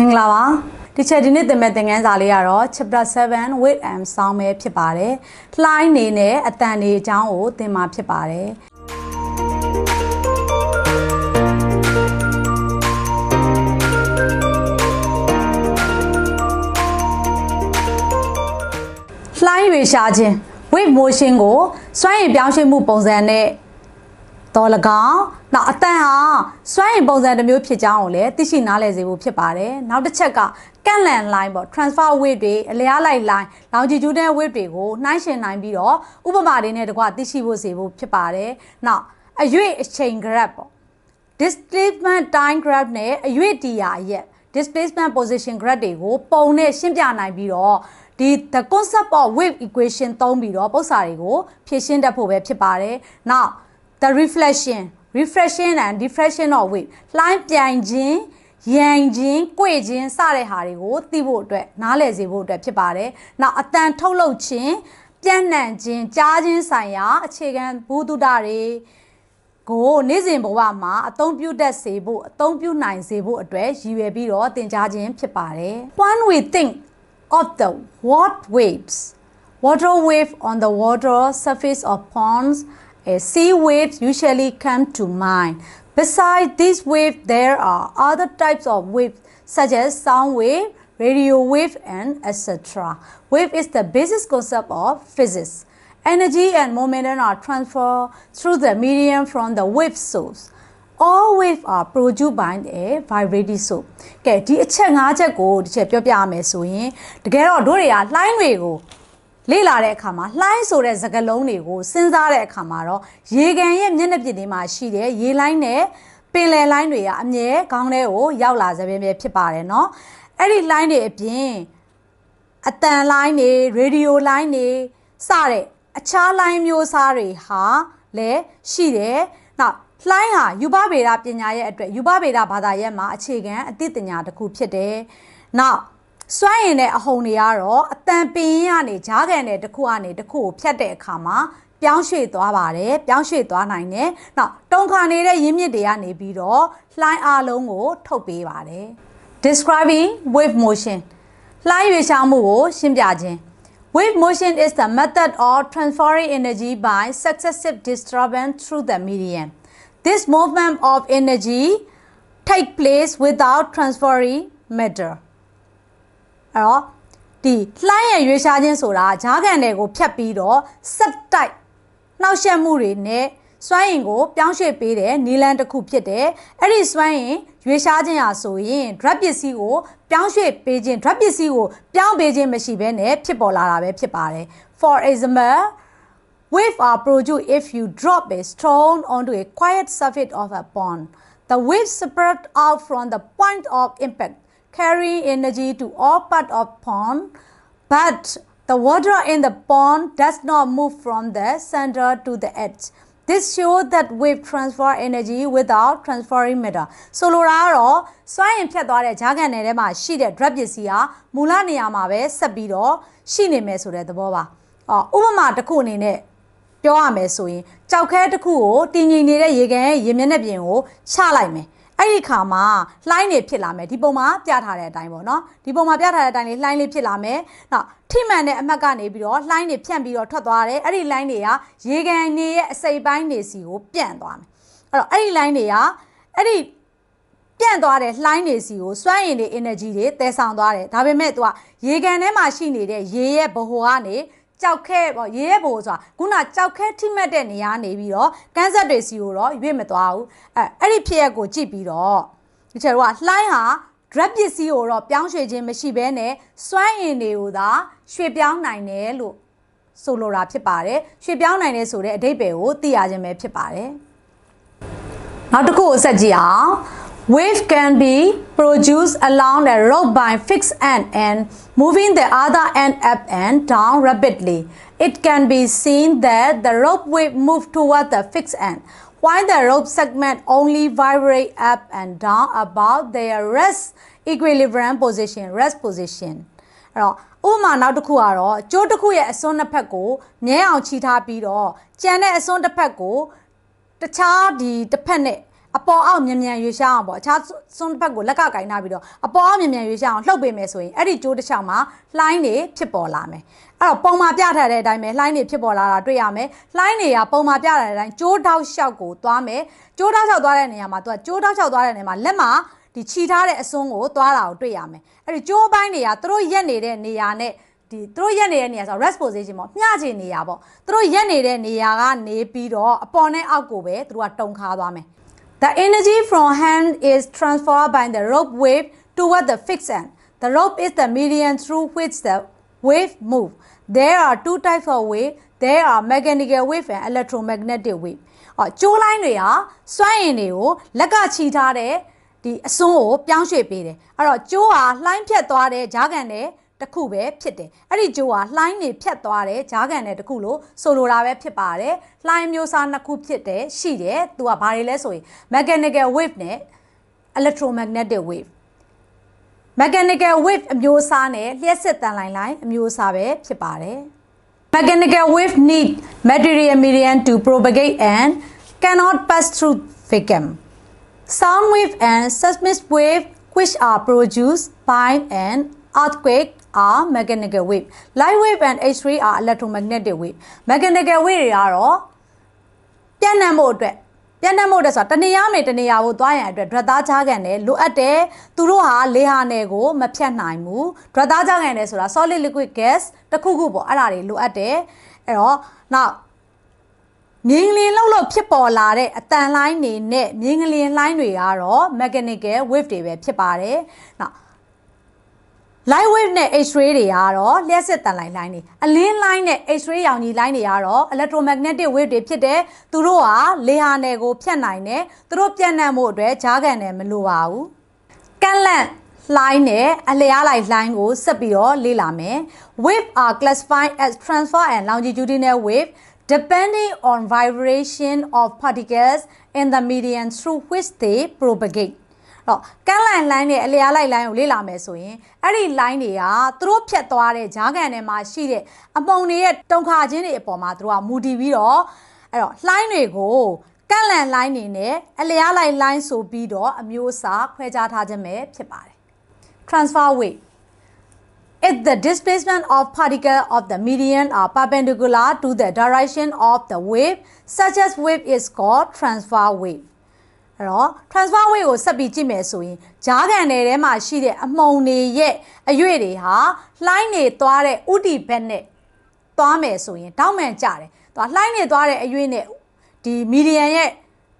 မင်္ဂလာပါဒီချက်ဒီနေ့သင်မဲ့သင်ခန်းစာလေးကတော့ chapter 7 with and sound ပဲဖြစ်ပါတယ်လှိုင်းနေနဲ့အတန်နေအကြောင်းကိုသင်မှာဖြစ်ပါတယ်လှိုင်းရွေရှားခြင်း wave motion ကိုစွမ်းရည်ပြောင်းရွှေ့မှုပုံစံနဲ့ တော်၎င်းနောက်အတန်ဟာစွမ်းရည်ပုံစံတစ်မျိုးဖြစ်ကြောင်းကိုလည်းသိရှိနားလည်စေဖို့ဖြစ်ပါတယ်နောက်တစ်ချက်ကကန့်လန့် line ပေါ့ transfer wave တွေအလျားလိုက် line longitudinal wave တွေကိုနှိုင်းယှဉ်နိုင်ပြီးတော့ဥပမာတွေနဲ့တကွသိရှိဖို့စေဖို့ဖြစ်ပါတယ်နောက်အရွေ့အချိန် graph ပေါ့ displacement time graph နဲ့အရွေ့တီယာရဲ့ displacement position graph တွေကိုပုံနဲ့ရှင်းပြနိုင်ပြီးတော့ဒီ the concept of wave equation သုံးပြီးတော့ပု္ပ္ပစာတွေကိုဖြည့်ရှင်းတတ်ဖို့ပဲဖြစ်ပါတယ်။ Now the reflection refraction and diffraction of wave လှိုင်းပြိုင်ခြင်းရန်ခြင်း၊ကြွေခြင်းစတဲ့ဟာတွေကိုသိဖို့အတွက်နားလည်စေဖို့အတွက်ဖြစ်ပါတယ်။နောက်အတန်ထုတ်လုပ်ခြင်းပြန့်နှံ့ခြင်းကြားခြင်းဆိုင်ရာအခြေခံဘုဒ္ဓတွေကိုနေ့စဉ်ဘဝမှာအသုံးပြုတတ်စေဖို့အသုံးပြုနိုင်စေဖို့အတွက်ရည်ရွယ်ပြီးတော့သင်ကြားခြင်းဖြစ်ပါတယ်။ One we think of the water waves water wave on the water surface of ponds a sea waves usually come to mind besides these waves there are other types of waves such as sound wave radio wave and etc wave is the basic concept of physics Energy and momentum are transferred through the medium from the wave source. All waves are produced by a vibrating source. ကဲဒီအချက်၅ချက်ကိုတစ်ချက်ပြောပြရမယ်ဆိုရင်တကယ်တော့တို့တွေကလှိုင်းတွေကို လေ့လာတဲ့အခါမှာလှိုင်းဆိုတဲ့စကားလုံးတွေကိုစဉ်းစားတဲ့အခါမှာတော့ရေကန်ရဲ့မျက်နှာပြင်တွေမှာရှိတဲ့ရေလိုင်းနဲ့ပင်လယ်လိုင်းတွေကအမြဲခေါင်းထဲကိုရောက်လာစပင်းပဲဖြစ်ပါတယ်เนาะအဲ့ဒီလိုင်းတွေအပြင်အတန်လိုင်းတွေရေဒီယိုလိုင်းတွေစတဲ့အခြားလိုင်းမျိုးစားတွေဟာလည်းရှိတယ်။နောက်လှိုင်းဟာယူပဗေဒပညာရဲ့အတွက်ယူပဗေဒဘာသာရပ်မှာအခြေခံအသိပညာတစ်ခုဖြစ်တယ်။နောက် စွမ်းရင်တဲ့အဟုန်တွေကတော့အတန်ပင်ရကနေဂျားကန်တဲ့တစ်ခုကနေတစ်ခုကိုဖြတ်တဲ့အခါမှာပြောင်းရွှေ့သွားပါတယ်ပြောင်းရွှေ့သွားနိုင်တယ်။နောက်တုံခါနေတဲ့ရင်းမြစ်တွေကနေပြီးတော့လှိုင်းအားလုံးကို ထုတ်ပေးပါတယ်။ Describing wave motion လှိုင်းရွေ့ရှားမှုကိုရှင်းပြခြင်း Wave motion is the method of transferring energy by successive disturbance through the medium. This movement of energy take place without transferring matter. အဲ့တော့ဒီလှိုင်းရရွေးရှားခြင်းဆိုတာဂျားကန်တွေကိုဖြတ်ပြီးတော့စက်တိုက်နှောက်ယှက်မှုတွေနဲ့စွမ်းရင်ကိုပြောင်းရွှေ့ပေးတဲ့နီလန်တစ်ခုဖြစ်တယ်အဲ့ဒီစွမ်းရင်ရွေးရှားခြင်းဟာဆိုရင် drug ပစ္စည်းကိုပြောင်းရွှေ့ပေးခြင်း drug ပစ္စည်းကိုပြောင်းပေးခြင်းမရှိဘဲနဲ့ဖြစ်ပေါ်လာတာပဲဖြစ်ပါတယ် for example wave are produced if you drop a stone onto a quiet surface of a pond the wave spread out from the point of impact carrying energy to all parts of pond but the water in the pond does not move from the center to the edge This shows that wave transfer energy without transferring matter ဆိုလိုတာကတော့စွမ်းရင်ဖြတ်သွားတဲ့ဂျာကန်နယ်ထဲမှာရှိတဲ့ drug ပစ္စည်းဟာမူလနေရာမှာပဲဆက်ပြီးတော့ရှိနေမယ်ဆိုတဲ့သဘောပါ။အော်ဥပမာတစ်ခုအနေနဲ့ပြောရမယ်ဆိုရင်ကြောက်ခဲတစ်ခုကိုတင်ငိမ်နေတဲ့ရေကန်ရဲ့ရေမျက်နှာပြင်ကိုချလိုက်မယ်။ အဲ့ဒီခါမှာလှိုင်းနေဖြစ်လာမယ်ဒီပုံမှာပြထားတဲ့အတိုင်းပေါ့နော်ဒီပုံမှာပြထားတဲ့အတိုင်းလေးလှိုင်းလေးဖြစ်လာမယ်နောက်ထိမှန်တဲ့အမှတ်ကနေပြီးတော့လှိုင်းနေဖြန့်ပြီးတော့ထွက်သွားတယ်အဲ့ဒီလှိုင်းတွေကရေကန်နေရဲ့အစိပ်ပိုင်းနေစီကိုပြန့်သွားမယ်အဲ့တော့အဲ့ဒီလှိုင်းတွေကအဲ့ဒီပြန့်သွားတဲ့လှိုင်းနေစီကိုစွမ်းရည်တွေ energy တွေတည်ဆောင်သွားတယ်ဒါပေမဲ့သူကရေကန်ထဲမှာရှိနေတဲ့ရေရဲ့ဘဟိုကနေ ကြောက်ခဲပေါ့ရေရဲဘိုဆိုတာခုနကြောက်ခဲထိမှတ်တဲ့နေရာနေပြီးတော့ကန်းဆက်တွေစီကိုတော့ရွေ့မသွားဘူးအဲအဲ့ဒီဖြစ်ရက်ကိုကြည့်ပြီးတော့ဒီချက်တော့လှိုင်းဟာ drug ပစ္စည်းကိုတော့ပြောင်းရွှေ့ခြင်းမရှိဘဲနဲ့စွမ်းအင်တွေကိုသာရွှေ့ပြောင်းနိုင်တယ်လို့ဆိုလိုတာဖြစ်ပါတယ်ရွှေ့ပြောင်းနိုင်တယ်ဆိုတဲ့အဓိပ္ပာယ်ကိုသိရခြင်းပဲဖြစ်ပါတယ်နောက်တစ်ခုကိုဆက်ကြည့်အောင် Wave can be produced along the rope by fixed end and moving the other end up and down rapidly. It can be seen that the rope wave move toward the fixed end, while the rope segment only vibrate up and down about their rest equilibrium position, rest position. အဲ့တော့ဥပမာနောက်တစ်ခုကတော့ကျိုးတစ်ခုရဲ့အစွန်းတစ်ဖက်ကိုမြဲအောင်ချီထားပြီးတော့ကြံတဲ့အစွန်းတစ်ဖက်ကိုတခြားဒီတစ်ဖက်နဲ့ အပေါ်အောက်မြန်မြန်ရွေ့ရှားအောင်ပေါ့အခြားစွန်းတစ်ဖက်ကိုလက်ကကင်ထားပြီးတော့အပေါ်အောက်မြန်မြန်ရွေ့ရှားအောင်လှုပ်ပေးမယ်ဆိုရင်အဲ့ဒီကြိုးတစ်ချောင်းမှာလှိုင်းတွေဖြစ်ပေါ်လာမယ်အဲ့တော့ပုံမှာပြထားတဲ့အတိုင်းပဲလှိုင်းတွေဖြစ်ပေါ်လာတာတွေ့ရမယ်လှိုင်းတွေကပုံမှာပြထားတဲ့အတိုင်းကြိုးတောက်လျှောက်ကိုသွားမယ်ကြိုးတောက်လျှောက်သွားတဲ့နေရာမှာသူကကြိုးတောက်လျှောက်သွားတဲ့နေရာမှာလက်မှာဒီခြိထားတဲ့အစွန်းကိုသွားတာကိုတွေ့ရမယ်အဲ့ဒီကြိုးပိုင်းတွေကသူတို့ရက်နေတဲ့နေရာနဲ့ဒီသူတို့ရက်နေတဲ့နေရာဆို rest position ပေါ့မျှချင်နေရာပေါ့သူတို့ရက်နေတဲ့နေရာကနေပြီးတော့အပေါ်နဲ့အောက်ကိုပဲသူတို့ကတုံခါသွားမယ် The energy from hand is transferred by the rope wave toward the fixed end. The rope is the medium through which the wave move. There are two types of wave. There are mechanical wave and electromagnetic wave. အော်ကျိုးလိုင်းတွေဟာစွမ်းအင်တွေကိုလက်ကချီထားတဲ့ဒီအစွန်းကိုပြောင်းရွှေ့ပေးတယ်။အဲ့တော့ကျိုးဟာလှိုင်းဖြတ်သွားတဲ့ဂျားကန်တဲ့ တစ်ခုပဲဖြစ်တယ်။အဲ့ဒီကျိုးဟာလှိုင်းနေဖြတ်သွားတဲ့ဂျားကန်တဲ့တစ်ခုလို့ဆိုလိုတာပဲဖြစ်ပါတယ်။လှိုင်းမျိုးစားနှစ်ခုဖြစ်တယ်ရှိတယ်။သူကဘာတွေလဲဆိုရင် mechanical wave နဲ့ electromagnetic wave mechanical wave အမျိုးအစားနဲ့လျှက်စစ်တန်လိုင်းလိုင်းအမျိုးအစားပဲဖြစ်ပါတယ် mechanical wave need material medium to propagate and cannot pass through vacuum sound wave and seismic wave which are produced by an earthquake are mechanical wave light wave and x-ray are electromagnetic wave mechanical wave တွေကတော့ပြန့်နှံ့ဖို့အတွက်ပြန့်နှံ့ဖို့အတွက်ဆိုတာတနေရာမေတနေရာကိုသွားရန်အတွက်ဒရသားချားကန်တယ်လိုအပ်တယ်သူတို့ဟာလေဟာနယ်ကိုမဖြတ်နိုင်ဘူးဒရသားချားကန်တယ်ဆိုတာ solid liquid gas တစ်ခုခုပေါ့အဲ့ဒါတွေလိုအပ်တယ်အဲ့တော့နောက်မြင်းကလေးလှုပ်လို့ဖြစ်ပေါ်လာတဲ့အတန်လှိုင်းတွေနဲ့မြင်းကလေးလှိုင်းတွေကတော့ mechanical wave တွေပဲဖြစ်ပါတယ်နောက် light wave နဲ့ x-ray တွေကတော့လျှက်စစ်တန်လိုင်းလိုင်းတွေအလင်းလိုင်းနဲ့ x-ray ရောင်ကြီးလိုင်းတွေကတော့ electromagnetic wave တွေဖြစ်တယ်သူတို့ဟာလေဟာနယ်ကိုဖြတ်နိုင်တယ်သူတို့ပြန့်နှံ့မှုအတွက်ဂျားကန်နယ်မလိုပါဘူးကန့်လန့်လှိုင်းနဲ့အလျားလိုက်လှိုင်းကိုဆက်ပြီးတော့လေ့လာမယ် wave are classified as transfer and longitudinal wave depending on vibration of particles in the medium through which they propagate တော့ကန်းလိုင်းလိုင်းနဲ့အလျားလိုက်လိုင်းကိုလေ့လာမယ်ဆိုရင်အဲ့ဒီလိုင်းတွေကသူတို့ဖြတ်သွားတဲ့ဂျားကန်ထဲမှာရှိတဲ့အမုံတွေရဲ့တုံခါချင်းတွေအပေါ်မှာသူတို့ကမူတည်ပြီးတော့အဲ့တော့လှိုင်းတွေကိုကန့်လန့်လိုင်းနေနဲ့အလျားလိုက်လိုင်းဆိုပြီးတော့အမျိုးအစားခွဲခြားထားခြင်းပဲဖြစ်ပါတယ် transfer weight if the displacement of particle of the medium are perpendicular to the direction of the wave such as wave is called transfer wave အဲ့တော့ transfer wave ကိုဆက်ပြီးကြည့်မယ်ဆိုရင်ဂျားကန်နယ်ထဲမှာရှိတဲ့အမှုံတွေရဲ့အရွေ့တွေဟာလှိုင်းနေသွားတဲ့ဥတီဘက်နဲ့သွားမယ်ဆိုရင်တောက်မှန်ကြတယ်။သွားလှိုင်းနေသွားတဲ့အရွေ့နဲ့ဒီ median ရဲ့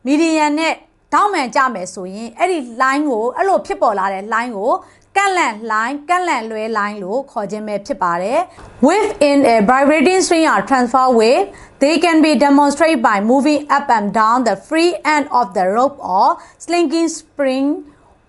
median နဲ့တောက်မှန်ကြမယ်ဆိုရင်အဲ့ဒီ line ကိုအဲ့လိုဖြစ်ပေါ်လာတဲ့ line ကို ကန့်လန့် line ကန့်လန့်လွဲ line လို့ခေါ်ခြင်းပဲဖြစ်ပါတယ် wave in a vibrating string are transfer wave they can be demonstrated by moving up and down the free end of the rope or slinking spring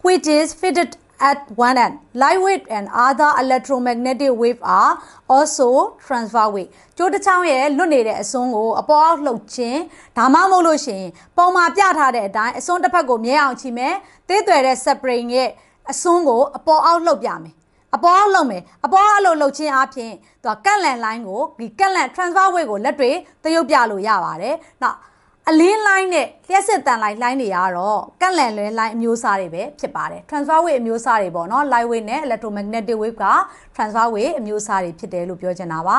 which is fitted at one end lightweight and other electromagnetic wave are also transfer wave ကျိုးတစ်ချောင်းရဲ့လွတ်နေတဲ့အစွန်းကိုအပေါ်အောက်လှုပ်ခြင်းဒါမှမဟုတ်လို့ရှိရင်ပုံမှာပြထားတဲ့အတိုင်းအစွန်းတစ်ဖက်ကိုမြဲအောင်ချီမယ်သေးသွယ်တဲ့ spring ရဲ့ အစွန်းကိုအပေါ်အောက်လှုပ်ပြမယ်အပေါ်အောက်လှုပ်မယ်အပေါ်အောက်လှုပ်လှုပ်ခြင်းအပြင်သူကကန့်လန့် line ကိုဒီကန့်လန့် transfer wave ကိုလက်တွေသရုပ်ပြလို့ရပါတယ်နောက်အလင်း line နဲ့လျှက်စစ်တန် line line တွေကတော့ကန့်လန့်လွဲ line အမျိုးအစားတွေပဲဖြစ်ပါတယ် transfer wave အမျိုးအစားတွေပေါ့နော် light wave နဲ့ electromagnetic wave က transfer wave အမျိုးအစားတွေဖြစ်တယ်လို့ပြောချင်တာပါ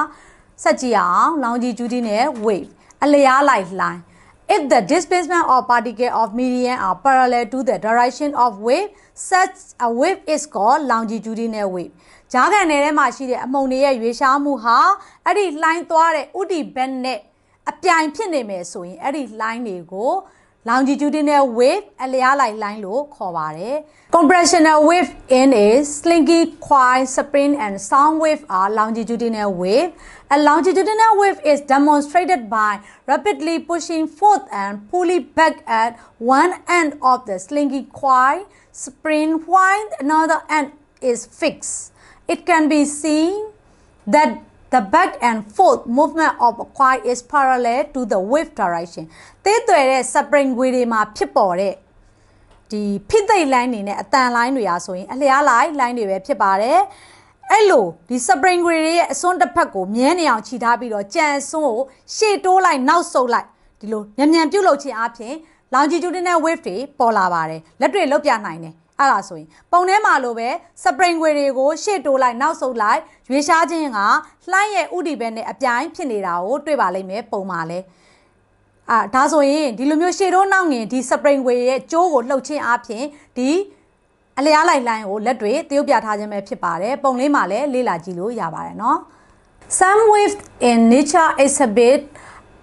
ဆက်ကြည့်အောင် longitude နဲ့ wave အလျား light line If the displacement of particle of medium are parallel to the direction of wave, such a wave is called longitudinal wave. ဂျားကန်နယ်ထဲမှာရှိတဲ့အမှုန်တွေရဲ့ရွေးရှားမှုဟာအဲ့ဒီလှိုင်းသွားတဲ့ဥတီဘက်နဲ့အပြိုင်ဖြစ်နေမယ်ဆိုရင်အဲ့ဒီလှိုင်းတွေကို longitudinal wave အလျားလိုက်လှိုင်းလို့ခေါ်ပါတယ် compressional wave in is slinky coil spring and sound wave are longitudinal wave a longitudinal wave is demonstrated by rapidly pushing forth and pulling back at one end of the slinky coil spring while another end is fixed it can be seen that the back and forth movement of a coil is parallel to the wave direction သေးသွယ်တဲ့ spring wheel တွေမှာဖြစ်ပေါ်တဲ့ဒီဖြစ်သိပ် line တွေနဲ့အတန် line တွေအားဆိုရင်အလျားလိုက် line တွေပဲဖြစ်ပါတယ်အဲ့လိုဒီ spring wheel တွေရဲ့အစွန်းတစ်ဖက်ကိုမြဲနေအောင်ခြိထားပြီးတော့ကြံအစွန်းကိုရှေ့တိုးလိုက်နောက်ဆုတ်လိုက်ဒီလိုမြန်မြန်ပြုတ်လုခြင်းအပြင် longitudinal wave တွေပေါ်လာပါတယ်လက်တွေလုတ်ပြနိုင်တယ် အဲ့ဒါဆိုရင်ပုံထဲမှာလိုပဲ spring wave တွေကိုရှေ့တိုးလိုက်နောက်ဆုတ်လိုက်ရွေးရှားခြင်းကလှိုင်းရဲ့ဥတီဘက်နဲ့အပြိုင်ဖြစ်နေတာကိုတွေ့ပါလိမ့်မယ်ပုံမှာလဲအာဒါဆိုရင်ဒီလိုမျိုးရှေ့တိုးနောက်ငင်ဒီ spring wave ရဲ့ကျိုးကိုလှုပ်ခြင်းအပြင်ဒီအလျားလိုက်လိုင်းကိုလက်တွေတရုပ်ပြထားခြင်းပဲဖြစ်ပါတယ်ပုံလေးမှာလည်းလေ့လာကြည့်လို့ရပါတယ်เนาะ Some waves in nature exhibit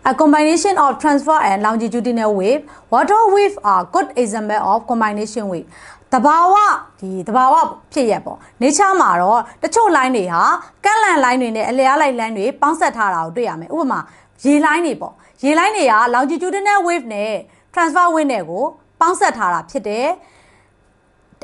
a combination of transfer and longitudinal wave. Water wave are good example of combination wave. တဘာဝဒီတဘာဝဖြစ်ရပေါ့ nature မှာတော့တချို့ line တွေဟာကန့်လန့် line တွေနဲ့အလျားလိုက် line တွေပေါင်းဆက်ထားတာကိုတွေ့ရမယ်ဥပမာရေ line တွေပေါ့ရေ line တွေက longitudinal wave နဲ့ transfer wave နဲ့ကိုပေါင်းဆက်ထားတာဖြစ်တယ်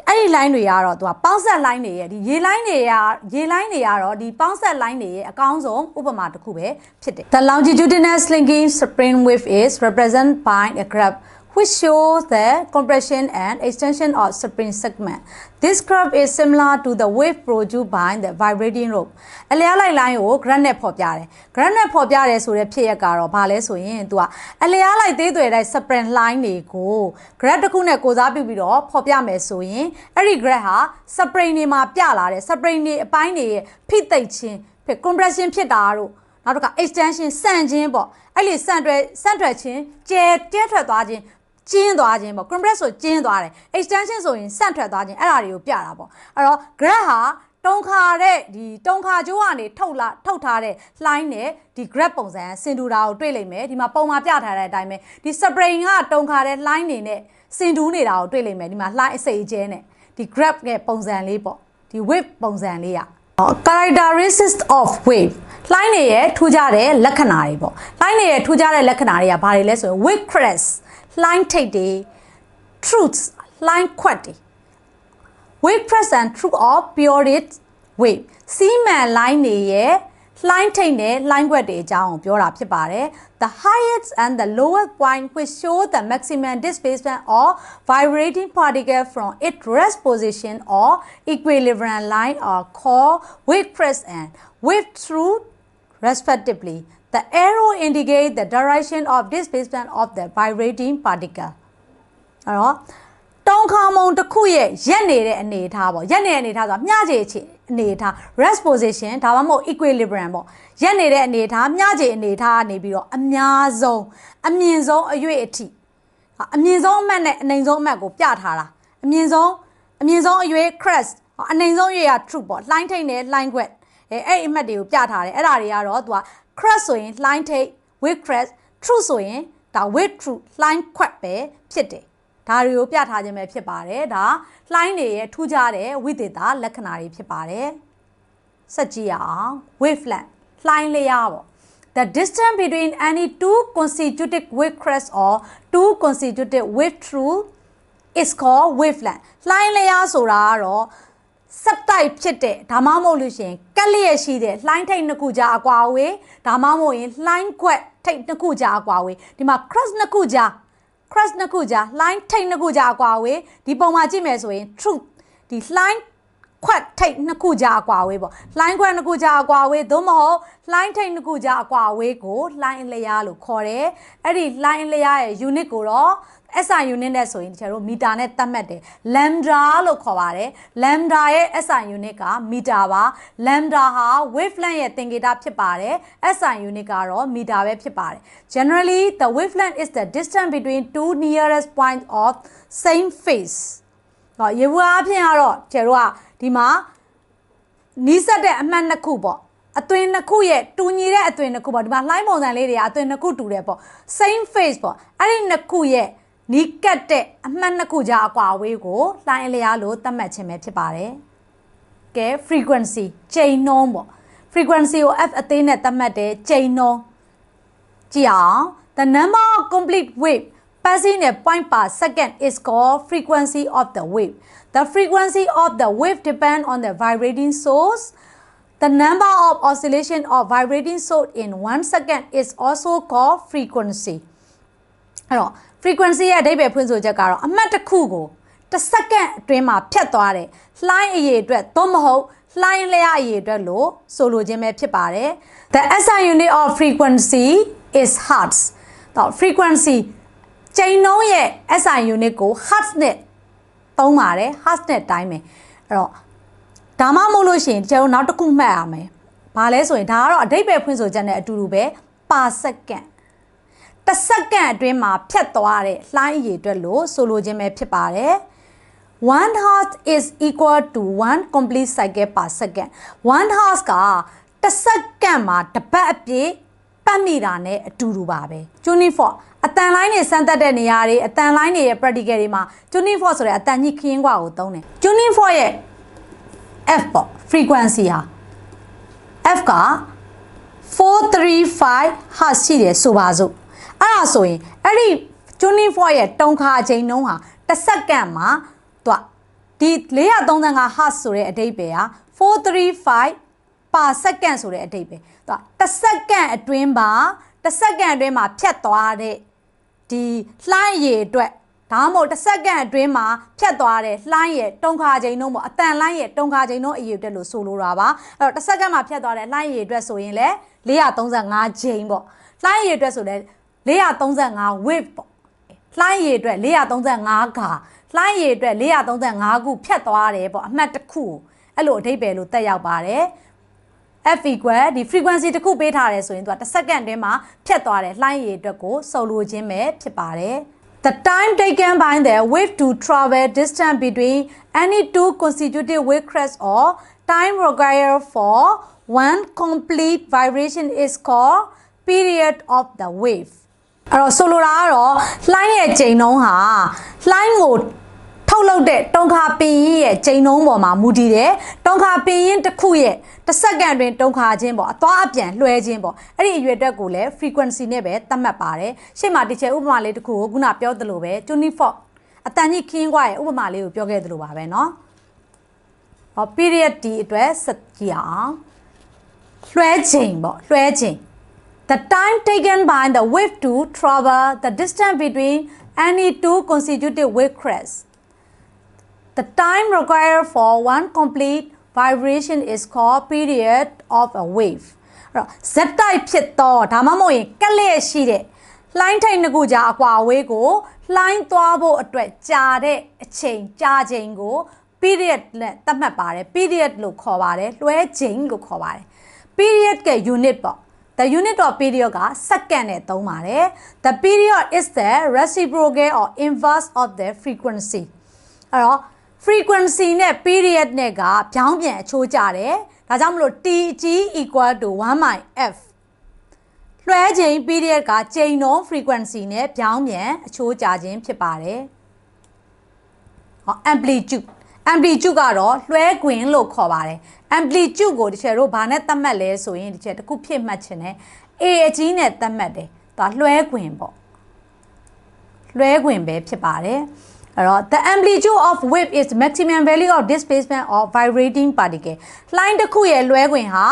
အဲ့ဒီ line တွေကတော့သူကပေါင်းဆက် line တွေရဲ့ဒီရေ line တွေကရေ line တွေကတော့ဒီပေါင်းဆက် line တွေရဲ့အကောင်းဆုံးဥပမာတစ်ခုပဲဖြစ်တယ် The longitudinal slinking spring wave is represented by a graph which shows the compression and extension of spring segment. This graph is similar to the wave produced by the vibrating rope. အလျားလိုက် line ကို graph နဲ့ဖော်ပြတယ်။ graph နဲ့ဖော်ပြတယ်ဆိုတဲ့ဖြစ်ရက်ကတော့ဘာလဲဆိုရင်သူကအလျားလိုက်သေးသွယ်တဲ့ spring line တွေကို graph တစ်ခုနဲ့ကိုစားပြုပြီးတော့ဖော်ပြမယ်ဆိုရင်အဲ့ဒီ graph ဟာ spring တွေမှာပြလာတဲ့ spring တွေအပိုင်းတွေရဲ့ဖိသိပ်ခြင်းဖြစ် compression ဖြစ်တာတို့နောက်တစ်ခါ extension ဆန့်ခြင်းပေါ့အဲ့ဒီဆန့်တွဲဆန့်ထွက်ခြင်းကျဲကျဲထွက်သွားခြင်း ကျင်းသွားခြင်းပေါ့ compress ဆိုကျင်းသွားတယ် extension ဆိုရင်ဆန့်ထွက်သွားခြင်းအဲ့ဒါတွေကိုပြတာပေါ့အဲ့တော့ graph ဟာတုံခါတဲ့ဒီတုံခါကျိုးကနေထုတ်လာထုတ်ထားတဲ့ line နဲ့ဒီ graph ပုံစံဆင်တူတာကိုတွေ့လိမ့်မယ်ဒီမှာပုံမှာပြထားတဲ့အတိုင်းပဲဒီ spring ကတုံခါတဲ့ line တွေနဲ့ဆင်တူနေတာကိုတွေ့လိမ့်မယ်ဒီမှာ line အစိအကျဲနဲ့ဒီ graph ရဲ့ပုံစံလေးပေါ့ဒီ wave ပုံစံလေးอ่ะ characteristics of wave line တွေရဲ့ထူးခြားတဲ့လက္ခဏာတွေပေါ့ line တွေရဲ့ထူးခြားတဲ့လက္ခဏာတွေကဘာတွေလဲဆိုရင် wave crest line ထိပ်တွေ truths line ခွက်တွေ wave crest and truth of period wave စီးမှန် line တွေရဲ့ line ထိပ်နဲ့ line ခွက်တွေအကြောင်းကိုပြောတာဖြစ်ပါတယ် the highest and the lowest point which show the maximum displacement of vibrating particle from its rest position or equilibrium line are called wave crest and wave truth respectively The arrow indicate the direction of displacement of the vibrating particle အဲ့တော့တောင်းခါမုံတစ်ခုရဲ့ရက်နေတဲ့အနေအထားပေါ့ရက်နေတဲ့အနေအထားဆိုတာမျှခြေအခြေအနေအထား rest position ဒါမှမဟုတ် equilibrium ပေါ့ရက်နေတဲ့အနေအထားမျှခြေအနေအထားကနေပြီးတော့အများဆုံးအမြင့်ဆုံးအရွေ့အထိအမြင့်ဆုံးအမှတ်နဲ့အနိမ့်ဆုံးအမှတ်ကိုပြထားတာအမြင့်ဆုံးအမြင့်ဆုံးအရွေ့ crest အနိမ့်ဆုံးအရွေ့က true ပေါ့ line ထိပ်နဲ့ line ခွက်အဲအဲ့အမှတ်တွေကိုပြထားတယ်အဲ့ဒါတွေကတော့သူက crest ဆိုရင် line ထိပ် with crest true ဆိုရင်ဒါ with true line ခွက်ပဲဖြစ်တယ်ဒါတွေကိုပြထားခြင်းပဲဖြစ်ပါတယ်ဒါလှိုင်းတွေရဲ့ထူးခြားတဲ့ဝိသေသလက္ခဏာတွေဖြစ်ပါတယ်ဆက်ကြည့်ရအောင် wavelength လှိုင်းလျားပေါ့ the distance between any two constitutive wave crest or two constitutive wave through is called wavelength လှိုင်းလျားဆိုတာကတော့ စက်တိုက်ဖြစ်တဲ့ဒါမှမဟုတ်လို့ရှိရင်ကက်လျက်ရှိတဲ့လှိုင်းထိတ်နှစ်ခုကြားအကွာအဝေးဒါမှမဟုတ်ရင်လှိုင်းခွက်ထိတ်နှစ်ခုကြားအကွာအဝေးဒီမှာ crest နှစ်ခုကြား cross နှစ်ခုကြား line ထိပ်နှစ်ခုကြားအကွာဝေးဒီပုံမှာကြည့်မယ်ဆိုရင် truth ဒီ line ခွက်ထိပ်နှစ်ခုကြားအကွာဝေးပေါ့ line ခွက်နှစ်ခုကြားအကွာဝေးသို့မဟုတ် line ထိပ်နှစ်ခုကြားအကွာဝေးကို line အလျားလို့ခေါ်တယ်အဲ့ဒီ line အလျားရဲ့ unit ကိုတော့ SI unit နဲ့ဆိုရင်ဒီကျတို့မီတာနဲ့သတ်မှတ်တယ် lambda လို့ခေါ်ပါတယ် lambda ရဲ့ SI unit ကမီတာပါ lambda ဟာ wavelength ရဲ့သင်္ကေတဖြစ်ပါတယ် SI unit ကတော့မီတာပဲဖြစ်ပါတယ် generally the wavelength is the distance between two nearest points of same phase ဟောရေဘူးအဖြစ်ကတော့ကျတို့ကဒီမှာနီးစပ်တဲ့အမှတ်နှစ်ခုပေါ့အသွင်နှစ်ခုရဲ့တူညီတဲ့အသွင်နှစ်ခုပေါ့ဒီမှာလှိုင်းပုံစံလေးတွေကအသွင်နှစ်ခုတူတယ်ပေါ့ same phase ပေါ့အဲ့ဒီနှစ်ခုရဲ့နီးကပ်တဲ့အမှတ်နှစ်ခုကြားအကွာအဝေးကိုလှိုင်းအလျားလို့သတ်မှတ်ခြင်းပဲဖြစ်ပါတယ်ကဲ frequency ချိန်နှုန်းပေါ့ frequency ကို f အသေးနဲ့သတ်မှတ်တယ်ချိန်နှုန်းကြည့်အောင် the number of complete wave passing a point per second is called frequency of the wave the frequency of the wave depend on the vibrating source the number of oscillation of vibrating source in 1 second is also called frequency အဲ့တော့ frequency ရဲ့အဓိပ္ပာယ်ဖွင့်ဆိုချက်ကတော့အမှတ်တစ်ခုကိုတစ်စက္ကန့်အတွင်းမှာဖြတ်သွားတဲ့လှိုင်းအရေအတွက်သို့မဟုတ်လှိုင်းလျားအရေအတွက်လို့ဆိုလိုခြင်းပဲဖြစ်ပါတယ် The SI unit of frequency is hertz တော့ frequency ချိန်နှုန်းရဲ့ SI unit ကို hertz နဲ့သုံးပါတယ် hertz နဲ့တိုင်းမယ်အဲ့တော့ဒါမှမဟုတ်လို့ရှိရင်ကျွန်တော်နောက်တစ်ခုမှတ်ရမယ်ဘာလဲဆိုရင်ဒါကတော့အဓိပ္ပာယ်ဖွင့်ဆိုချက်နဲ့အတူတူပဲ per second တစ်စက္ကန့်အတွင်းမှာဖြတ်သွားတဲ့လှိုင်းအရေအတွက်လို့ဆိုလိုခြင်းပဲဖြစ်ပါတယ် one hertz is equal to one complete cycle per second one hertz ကတစ်စက္ကန့်မှာတစ်ပတ်အပြည့်ပတ်မိတာနဲ့အတူတူပါပဲ24 အတန်လိုင်းတွေစမ်းသပ်တဲ့နေရာတွေအတန်လိုင်းတွေရဲ့ practical တွေမှာ24ဆိုတဲ့အတန်ကြီးခင်းကွာကိုသုံးတယ်24ရဲ့ f ပေါ့ frequency ဟာ f က435 hertz ရှိတယ်ဆိုပါစို့အဲ့ဒါဆိုရင်အဲ့ဒီ24ရဲ့တုံခါချိန်နှုန်းဟာတစ်စက္ကန့်မှာသူကဒီ435 hertz ဆိုတဲ့အဓိပ္ပာယ်ဟာ435 per second ဆိုတဲ့အဓိပ္ပာယ်သူကတစ်စက္ကန့်အတွင်းမှာတစ်စက္ကန့်အတွင်းမှာဖြတ်သွားတဲ့ ဒီလှိုင်းရည်အတွက်ဒါမှမဟုတ်တစ်စက္ကန့်အတွင်းမှာဖြတ်သွားတဲ့လှိုင်းရဲ့တုံခါချိန်နှုန်းပေါ့အတန်လှိုင်းရဲ့တုံခါချိန်နှုန်းအရေးအတွက်လို့ဆိုလိုတာပါအဲ့တော့တစ်စက္ကန့်မှာဖြတ်သွားတဲ့လှိုင်းရည်အတွက်ဆိုရင်လေ435ချိန်ပေါ့လှိုင်းရည်အတွက်ဆိုလဲ435 wave ပေါ့လှိုင်းရည်အတွက်435ခါလှိုင်းရည်အတွက်435ခုဖြတ်သွားတယ်ပေါ့အမှတ်တစ်ခုအဲ့လိုအဓိပ္ပာယ်လို့တက်ရောက်ပါတယ် f equal ဒီ frequency တစ်ခုပေးထားတယ်ဆိုရင်သူကတစ်စက္ကန့်အတွင်းမှာဖြတ်သွားတယ်လှိုင်းရည်အတွက်ကိုစုံလိုခြင်းပဲဖြစ်ပါတယ် The time taken by the wave to travel distance between any two consecutive wave crests or time required for one complete vibration is called period of the wave အဲ့တော့ဆိုလိုတာကတော့လှိုင်းရဲ့ချိန်နှုန်းဟာလှိုင်းကို ထုတ်လုပ်တဲ့တုံခါပင်ရင်ရဲ့ချိန်နှုန်းပေါ်မှာမူတည်တယ်တုံခါပင်ရင်တစ်ခုရဲ့တစ်စက္ကန့်တွင်တုံခါခြင်းပေါ့အသွားအပြန်လွှဲခြင်းပေါ့အဲ့ဒီအရွယ်တက်ကိုလည်း frequency နဲ့ပဲသတ်မှတ်ပါတယ်ရှေ့မှာတစ်ချက်ဥပမာလေးတစ်ခုကိုခုနပြောသလိုပဲ24အတန်ကြီးခင်းကွာရဲ့ဥပမာလေးကိုပြောခဲ့သလိုပါပဲเนาะဟော period ဒီအတွက်စက်ကြည့်အောင်လွှဲချိန်ပေါ့လွှဲချိန် The time taken by the wave to travel the distance between any two consecutive wave crests. The time required for one complete vibration is called period of a wave. အဲ့တော့ဇက်တိုက်ဖြစ်တော့ဒါမှမဟုတ်ရင်ကက်လက်ရှိတဲ့လှိုင်းထိန်တစ်ခုကြားအကွာအဝေးကိုလှိုင်းသွားဖို့အတွက်ကြာတဲ့အချိန်ကြာချိန်ကို period နဲ့သတ်မှတ်ပါတယ် period လို့ခေါ်ပါတယ်လွှဲချိန်လို့ခေါ်ပါတယ် period က unit ပေါ့ The unit of period က second နဲ့သုံးပါတယ် The period is the reciprocal or inverse of the frequency အဲ့တော့ frequency နဲ့ period နဲ့ကပြောင်းပြန်အချိုးကြတယ်ဒါကြောင့်မလို့ t g equal to 1 f လွှဲချိန် period ကချိန်နှုန်း frequency နဲ့ပြောင်းပြန်အချိုးကြခြင်းဖြစ်ပါတယ်ဟော amplitude amplitude ကတော့လွှဲကွင်းလို့ခေါ်ပါတယ် amplitude ကိုဒီချက်တို့ဘာနဲ့သတ်မှတ်လဲဆိုရင်ဒီချက်တစ်ခုဖြစ်မှတ်ခြင်းနဲ့ a အကြီးနဲ့သတ်မှတ်တယ်ဒါလွှဲကွင်းပေါ့လွှဲကွင်းပဲဖြစ်ပါတယ် အဲ့တော့ the amplitude of wave is maximum value of displacement of vibrating particle လှိုင်းတစ်ခုရဲ့လွှဲကွင်းဟာ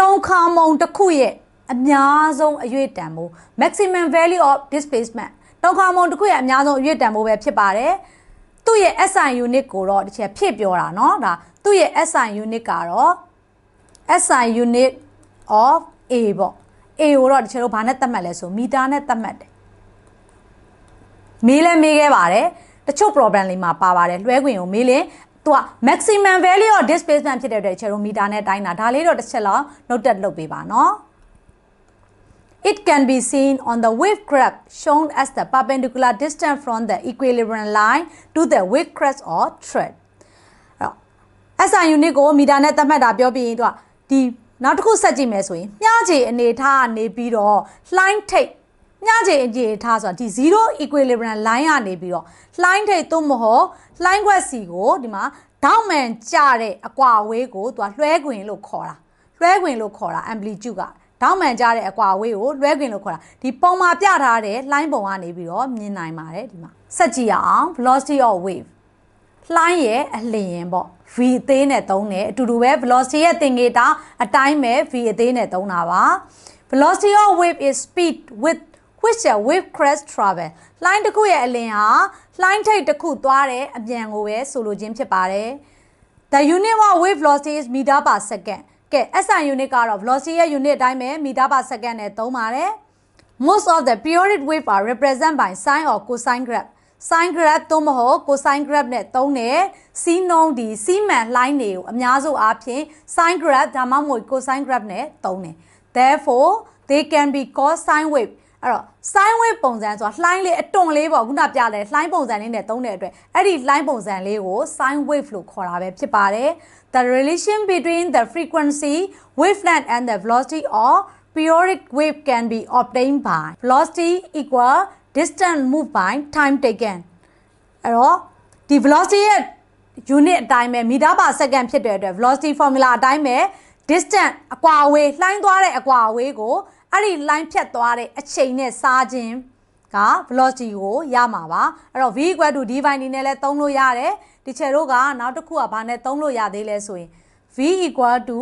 တုံခါမုံတစ်ခုရဲ့အများဆုံးအရွေ့တန်ဖိုး maximum value of displacement တုံခါမုံတစ်ခုရဲ့အများဆုံးအရွေ့တန်ဖိုးပဲဖြစ်ပါတယ်သူ့ရဲ့ SI unit ကိုတော့ဒီချက်ဖြည့်ပြောတာเนาะဒါသူ့ရဲ့ SI unit ကတော့ SI unit of A ပေါ့ A ကိုတော့ဒီချက်တို့ဘာနဲ့သတ်မှတ်လဲဆိုမီတာနဲ့သတ်မှတ်တယ်မေးလဲမေးခဲ့ပါတယ် တချို့ problem လေးမှာပါပါတယ်လွှဲခွင်ကိုမေးလင်းသူက maximum value of displacement ဖြစ်တဲ့အတွက် accelerometer နဲ့တိုင်းတာဒါလေးတော့တစ်ချက်လောက် note တက်လုပ်ပေးပါနော် It can be seen on the wave graph shown as the perpendicular distance from the equilibrium line to the wave crest or thread. အဲ့ SI unit ကိုမီတာနဲ့သတ်မှတ်တာပြောပြီးရင်သူကဒီနောက်တစ်ခုဆက်ကြည့်မယ်ဆိုရင်မြားခြေအနေထားကနေပြီးတော့ line tape ပ်မြားချေအနေထားဆိုတာဒီ0 equilibrium line ကနေပြီးတော့ line ထိပ်သို့မဟုတ် line ခွက်စီကိုဒီမှာဒေါက်မန်ကျတဲ့အကွာအဝေးကိုသူကလွှဲခွင်လို့ခေါ်တာလွှဲခွင်လို့ခေါ်တာ amplitude ကတောင်းမှန်ကြတဲ့အကွာအဝေးကိုလွှဲခွင်လို့ခေါ်တာဒီပုံမှာပြထားတဲ့လှိုင်းပုံကနေပြီးတော့မြင်နိုင်ပါတယ်ဒီမှာဆက်ကြည့်ရအောင် velocity of wave လှိုင်းရဲ့အလျင်ပေါ့ v အသေးနဲ့သုံးတယ်အတူတူပဲ velocity ရဲ့သင်္ကေတအတိုင်းပဲ v အသေးနဲ့သုံးတာပါ velocity of wave is speed with which a wave crest travel လှိုင်းတစ်ခုရဲ့အလျင်ဟာလှိုင်းထိပ်တစ်ခုသွားတဲ့အမြန်ကိုပဲဆိုလိုခြင်းဖြစ်ပါတယ် the unit of wave velocity is meter per second ကဲ SI unit ကတော့ velocity ရဲ့ unit အတိုင်းပဲ meter per second နဲ့သုံးပါတယ် most of the periodic wave are represented by sine or cosine graph sine graph သို့မဟုတ် cosine graph နဲ့သုံးတဲ့စီးနှုံးဒီစီးမှန်လှိုင်းတွေကိုအများစုအားဖြင့် sine graph ဒါမှမဟုတ် cosine graph နဲ့သုံးတယ် therefore they can be called sine wave အဲ့တော့ sine wave ပုံစံဆိုတာလှိုင်းလေးအတွန်လေးပေါ့ခုနပြတယ်လှိုင်းပုံစံလေးနဲ့သုံးတဲ့အတွက်အဲ့ဒီလှိုင်းပုံစံလေးကို sine wave လို့ခေါ်တာပဲဖြစ်ပါတယ် the relation between the frequency wavelength and the velocity of periodic wave can be obtained by velocity equal distance moved by time taken အဲ့တော့ဒီ velocity ရဲ့ unit အတိုင်းပဲမီတာပါစက္ကန့်ဖြစ်တဲ့အတွက် velocity formula အတိုင်းပဲ distance အကွာအဝေးလှိုင်းသွားတဲ့အကွာအဝေးကိုအဲ့ဒီ line ဖြတ်သွားတဲ့အချိန်နဲ့စားခြင်းက velocity ကိုရမှာပါအဲ့တော့ v equal to d by d နဲ့လည်းသုံးလို့ရတယ်ဒီချက်တို့ကနောက်တစ်ခုကဘာနဲ့သုံးလို့ရသေးလဲဆိုရင် v equal to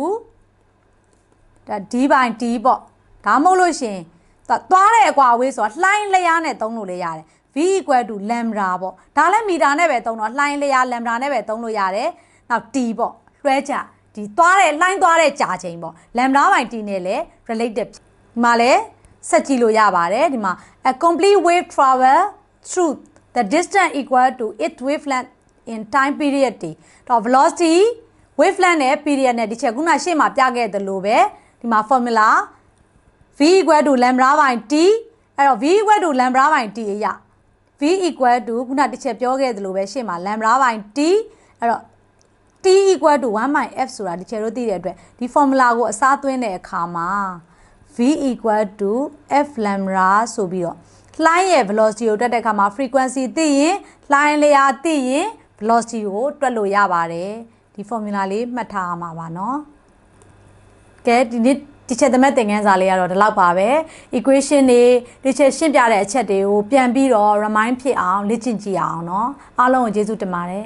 ဒါ d by d ပေါ့ဒါမှမဟုတ်လို့ရှရင်သွားသွားတဲ့အကွာအဝေးဆိုတာလှိုင်းလျားနဲ့သုံးလို့လည်းရတယ် v equal to lambda ပေါ့ဒါလည်းမီတာနဲ့ပဲသုံးတော့လှိုင်းလျား lambda နဲ့ပဲသုံးလို့ရတယ်နောက် t ပေါ့လွှဲကြ ဒီသွားတဲ့လှိုင်းသွားတဲ့ကြာချိန်ပေါ့ lambda by t နဲ့လည်း related ဒီမှာလည်းဆက်ကြည့်လို့ရပါတယ်ဒီမှာ a complete wave travel through the distance equal to its wavelength in time period t တော့ velocity wavelength နဲ့ period နဲ့ဒီချက်ခုနရှေ့မှာပြခဲ့သလိုပဲဒီမှာ formula v equal to lambda by t အဲ့တော့ v equal to lambda by t အရာ v equal to ခုနတစ်ချက်ပြောခဲ့သလိုပဲရှေ့မှာ lambda by t အဲ့တော့ t equal to 1 by f ဆိုတာဒီချက်တို့သိတဲ့အတွက်ဒီ formula ကိုအစားသွင်းတဲ့အခါမှာ v equal to f lambda ဆိုပြီးတော့လှိုင်းရဲ့ velocity ကိုတွက်တဲ့အခါမှာ frequency သိရင်လှိုင်းလျာသိရင် velocity ကိုတွက်လို့ရပါတယ်ဒီ formula လေးမှတ်ထားရမှာပါเนาะကဲဒီနေ့ဒီချက်သမက်သင်ခန်းစာလေးကတော့ဒီလောက်ပါပဲ equation တွေဒီချက်ရှင်းပြတဲ့အချက်တွေကိုပြန်ပြီးတော့ remind ဖြစ်အောင်လေ့ကျင့်ကြည့်အောင်เนาะအားလုံးကိုကျေးဇူးတင်ပါတယ်